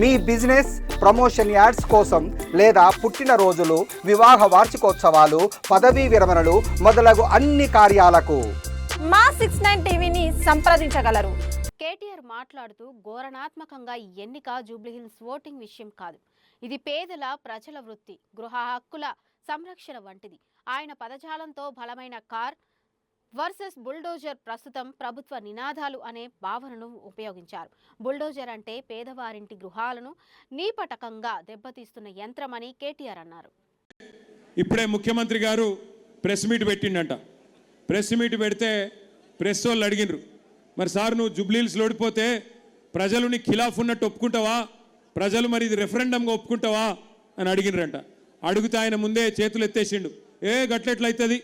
మీ business promotion ads కోసం లేదా పుట్టినరోజులు వివాహ వార్షికోత్సవాలు పదవీ విరమణలు మొదలగు అన్ని కార్యాలకు. మా సిక్స్ నైన్ టీవీని సంప్రదించగలరు. కేటీఆర్ మాట్లాడుతూ ఘోరణాత్మకంగా ఈ ఎన్నిక జూబ్లీహిల్స్ ఓటింగ్ విషయం కాదు. ఇది పేదల ప్రజల వృత్తి గృహ హక్కుల సంరక్షణ వంటిది. ఆయన పదజాలంతో బలమైన కార్ వర్సెస్ బుల్డోజర్ ప్రస్తుతం ప్రభుత్వ నినాదాలు అనే భావనను ఉపయోగించారు. బుల్డోజర్ అంటే పేదవారింటి గృహాలను నీపటకంగా దెబ్బతీస్తున్న యంత్రమని కేటీఆర్ అన్నారు. ఇప్పుడే ముఖ్యమంత్రి గారు ప్రెస్ మీట్ పెట్టిండంట. ప్రెస్ మీట్ పెడితే ప్రెస్ వాళ్ళు అడిగినరు. మరి సార్ నువ్వు జుబ్లీల్స్ లోడిపోతే ప్రజలు నీ ఖిలాఫ్ ఉన్నట్టు ఒప్పుకుంటావా? ప్రజలు మరి ఇది రెఫరెండంగా ఒప్పుకుంటావా? అని అడిగినరంట. అడుగుతా ఆయన ముందే చేతులు ఎత్తేసిండు. ఏ గట్లెట్లయితుంది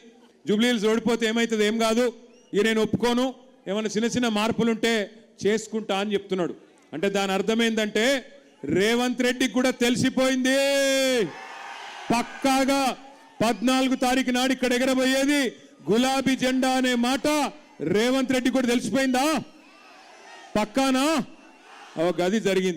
జూబ్లీలు ఓడిపోతే ఏమవుతుంది ఏం కాదు. ఇక నేను ఒప్పుకోను. ఏమైనా చిన్న చిన్న మార్పులుంటే చేసుకుంటా అని చెప్తున్నాడు. అంటే దాని అర్థం ఏంటంటే రేవంత్ రెడ్డికి కూడా తెలిసిపోయింది. పక్కాగా పద్నాలుగు తారీఖు నాడు ఇక్కడ ఎగరబోయేది గులాబీ జెండా అనే మాట రేవంత్ రెడ్డి కూడా తెలిసిపోయిందా? పక్కానా? ఒక గది జరిగింది.